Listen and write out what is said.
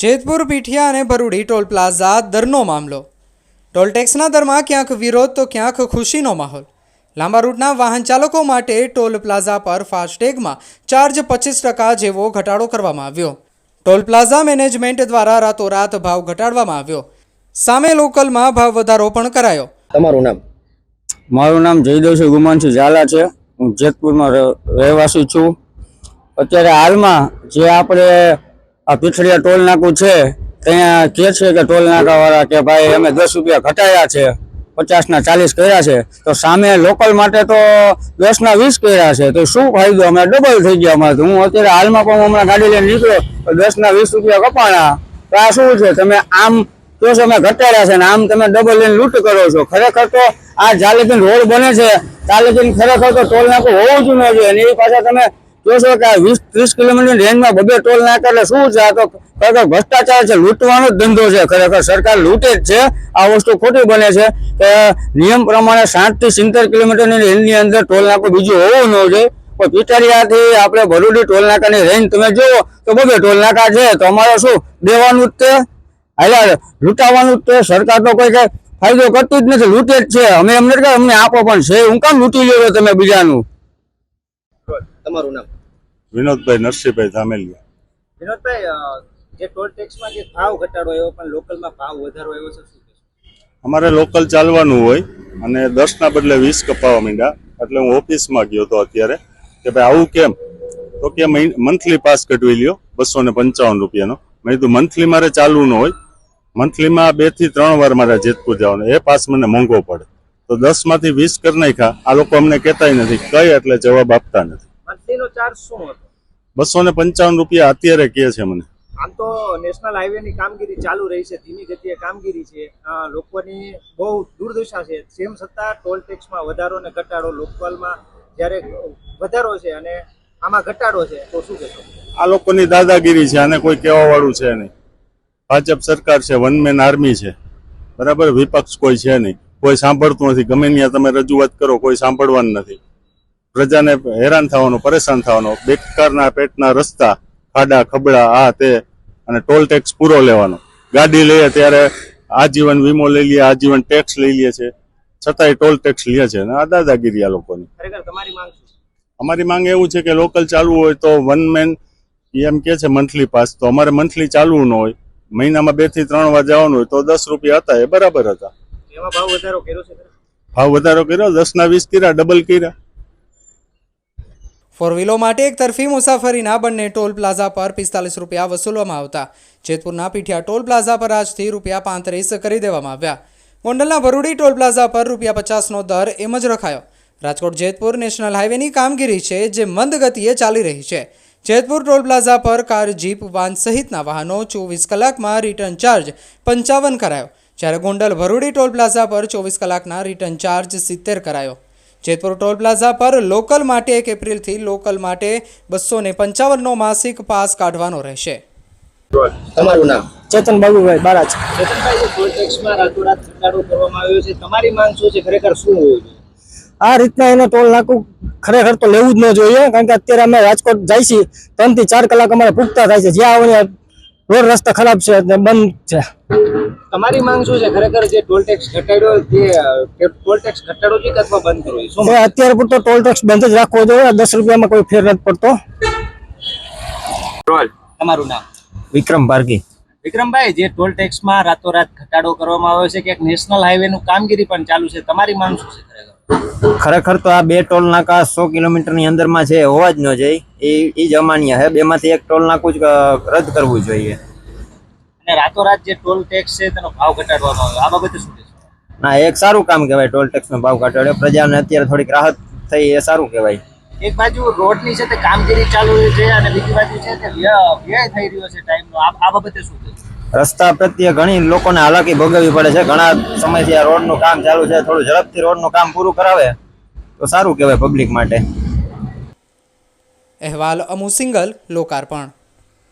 જેતપુર પીઠિયા અને ભરૂડી toll plaza દરનો મામલો. Toll ટેક્સના દરમાં ક્યાંક વિરોધ તો ક્યાંક ખુશીનો માહોલ. લાંબા રૂટના વાહન ચાલકો માટે ટોલ પ્લાઝા પર ફાસ્ટેગમાં ચાર્જ પચીસ ટકા જેવો ઘટાડો કરવામાં આવ્યો. ટોલ પ્લાઝા મેનેજમેન્ટ દ્વારા રાતોરાત ભાવ ઘટાડવામાં આવ્યો. સામે લોકલમાં ભાવ વધારો પણ કરાયો. તમારું નામ? મારું નામ જયદેવસિંહ ગુમાનસિંહ ઝાલા છે. હું જેતપુરમાં રહે- રહેવાસી છું. અત્યારે હાલમાં જે આપણે આ પીઠડિયા ટોલ નાકું છે ત્યાં કે છે કે ટોલ નાકાવાળા કે ભાઈ અમે દસ રૂપિયા ઘટાડ્યા છે, પચાસના ચાલીસ કર્યા છે, તો સામે લોકલ માટે તો દસના વીસ કર્યા છે, તો શું ફાયદો? અમે ડબલ થઈ ગયા અમારે. હું અત્યારે હાલમાં પણ હમણાં ગાડી લઈને નીકળ્યો, તો દસના વીસ રૂપિયા કપાણા. તો આ શું છે? તમે આમ તો અમે ઘટાડ્યા છે ને આમ તમે ડબલ લઈને લૂંટ કરો છો. ખરેખર તો આ જાલેકીન રોડ બને છે. જાલેકીન ખરેખર તો ટોલ નાકું હોવું જ ન જોઈએ. અને એ પાછા તમે છો કે વીસ, ત્રીસ કિલોમીટર રેન્જમાં બબે ટોલ નાકા એટલે શું છે? આ તો ખરેખર ભ્રષ્ટાચાર છે, લૂંટવાનો જ ધંધો છે. ખરેખર સરકાર લૂંટે જ છે. આ વસ્તુ ખોટી બને છે કે નિયમ પ્રમાણે સાઠથી સિત્તેર કિલોમીટરની રેન્જની અંદર ટોલ નાકો બીજું હોવું ન જોઈએ. પણ પિટારિયાથી આપણે ભરૂડી ટોલ નાકાની રેન્જ તમે જુઓ તો બબે ટોલ નાકા છે. તો અમારે શું? દેવાનું જ તે. હાલ્યા લૂંટાવાનું જ તે. સરકાર તો કોઈ કંઈ ફાયદો કરતી જ નથી, લૂંટે જ છે. અમે એમ નથી અમને આપો પણ છે. હું કામ લૂંટી લ્યો તમે બીજાનું? તમારું નામ? વિનોદભાઈ નરસિંહભાઈ ધામેલિયા. વિનોદભાઈ જે ટોલ ટેક્સમાં જે ભાવ ઘટાડો એવો પણ લોકલમાં ભાવ વધારો એવો છે શું અમારે લોકલ ચાલવાનું હોય અને દસના બદલે વીસ કપાવા માંડ્યા. એટલે હું ઓફિસમાં ગયો હતો અત્યારે કે ભાઈ આવું કેમ? તો કે મંથલી પાસ કઢવી લ્યો બસો ને પંચાવન રૂપિયાનો. મેં કીધું મંથલી મારે ચાલવું ન હોય. મંથલીમાં બેથી ત્રણ વાર મારે જેતપુર જવાનું. એ પાસ મને મોંઘો પડે. તો દસમાંથી વીસ કરી નાખ્યા. આ લોકો અમને કહેતા નથી. કઈ એટલે જવાબ આપતા નથી. મંથલીનો ચાર્જ શું હતો? બસો ને પંચાવન રૂપિયા અત્યારે કહે છે મને. આમ તો નેશનલ હાઈવે ની કામગીરી ચાલુ રહી છે ધીમી ગતિએ કામગીરી છે. લોકોની બહુ દુર્દશા છે. તેમ છતાં ટોલ ટેક્સમાં વધારો ને ઘટાડો લોકપાલમાં જ્યારે વધારો છે અને આમાં ઘટાડો છે તો શું કહેશો? આ લોકોની દાદાગીરી છે આને કોઈ કહેવા વાળું છે નહીં. ભાજપ સરકાર છે વન મેન આર્મી છે. બરાબર? વિપક્ષ કોઈ છે નહીં. કોઈ સાંભળતું નથી. ગમે ત્યાં તમે રજૂઆત કરો કોઈ સાંભળવાનું નથી. પ્રજાને હેરાન થવાનું પરેશાન થવાનું બેકારના પેટના રસ્તા ખાડા ખબડા આ તે અને ટોલ ટેક્સ પૂરો લેવાનો. ગાડી લઈએ ત્યારે આજીવન વીમો લઈ લઈએ આજીવન ટેક્સ લઈ લે છે. છતાંય ટોલ ટેક્સ લે છે અને આ દાદાગીરી આ લોકોની. અમારી માંગ એવું છે કે લોકલ ચાલવું હોય તો વન મેન એમ કે છે મંથલી પાસ તો અમારે મંથલી ચાલવું ન હોય. મહિનામાં બેથી ત્રણ વાર જવાનું હોય તો દસ રૂપિયા હતા એ બરાબર હતા. ભાવ વધારો કર્યો ભાવ વધારો કર્યો દસ ના વીસ કર્યા ડબલ કર્યા. ફોર વ્હીલો માટે એક તરફી મુસાફરીના બંને ટોલ પ્લાઝા પર પિસ્તાલીસ રૂપિયા વસૂલવામાં આવતા. જેતપુરના પીઠિયા ટોલ પ્લાઝા પર આજથી રૂપિયા પાંત્રીસ કરી દેવામાં આવ્યા. ગોંડલના ભરૂડી ટોલ પ્લાઝા પર રૂપિયા પચાસનો દર એમ જ રખાયો. રાજકોટ જેતપુર નેશનલ હાઈવેની કામગીરી છે, જે મંદ ગતિએ ચાલી રહી છે. જેતપુર ટોલ પ્લાઝા પર કાર, જીપ, વાન સહિતના વાહનો ચોવીસ કલાકમાં રિટર્ન ચાર્જ પંચાવન કરાયો. જ્યારે ગોંડલ ભરૂડી ટોલ પ્લાઝા પર ચોવીસ કલાકના રિટર્ન ચાર્જ સિત્તેર કરાયો. જેતપુર ટોલ પ્લાઝા પર લોકલ માટે એક એપ્રિલથી લોકલ માટે બસો ને પંચાવનનો માસિક પાસ કાઢવાનો રહેશે. તમારું નામ? ચેતન બાબુભાઈ બારાજ. ચેતનભાઈ ટોલ ટેક્સમાં રાતોરાત ઘટાડો કરવામાં આવ્યો છે તમારી માંગ શું છે? ખરેખર શું હોવું જોઈએ? આ રીતના એને ટોલ નાકું ખરેખર તો લેવું જ ન જોઈએ કારણ કે અત્યારે અમે રાજકોટ જાય છીએ ત્રણથી ચાર કલાક અમારે પૂગતા થાય છે. જ્યાં આવીને રોડ રસ્તા ખરાબ છે બંધ છે. તમારી માંગ શું છે? ખરેખર જે ટોલ ટેક્સ ઘટાડ્યો જે ટોલ ટેક્સ ઘટાડો છે કે અથવા બંધ કરવો શું એ અત્યારે પૂરતો ટોલ ટેક્સ બંધ જ રાખવો જોઈએ. દસ રૂપિયામાં કોઈ ફેર નથી પડતો. તમારું નામ? વિક્રમ ભારગી વિક્રમભાઈ જે ટોલ ટેક્સમાં રાતોરાત ઘટાડો કરવામાં આવ્યો છે કે નેશનલ હાઈવે નું કામગીરી પણ ચાલુ છે. તમારી માંગ શું છે ખરેખર? ખરેખર તો આ બે ટોલ નાકા સો કિલોમીટરની અંદરમાં છે હોવા જ ન જોઈએ. એ એ જ અમાન્ય છે. બેમાંથી એક ટોલ નાકું જ રદ કરવું જોઈએ. અને રાતોરાત જે ટોલ ટેક્સ છે તેનો ભાવ ઘટાડવામાં આવ્યો આ બાબતે શું કહેશો? ના એક સારું કામ કહેવાય ટોલ ટેક્સનો ભાવ ઘટાડ્યો. પ્રજાને અત્યારે થોડીક રાહત થઈ એ સારું કહેવાય. એક બાજુ રોડની છે તે કામગીરી ચાલુ છે અને બીજી બાજુ છે તે વ્યય થઈ રહ્યો છે ટાઈમનો. આ આ બાબતે શું કહેશો? રસ્તા પ્રત્યે ઘણી લોકોને હાલાકી ભોગવવી પડે છે. ઘણા સમયથી આ રોડનું કામ ચાલુ છે. થોડું ઝડપથી રોડનું કામ પૂરું કરાવે. તો સારું કહેવાય પબ્લિક માટે. અહેવાલ અમુ સિંગલ લોકાર્પણ.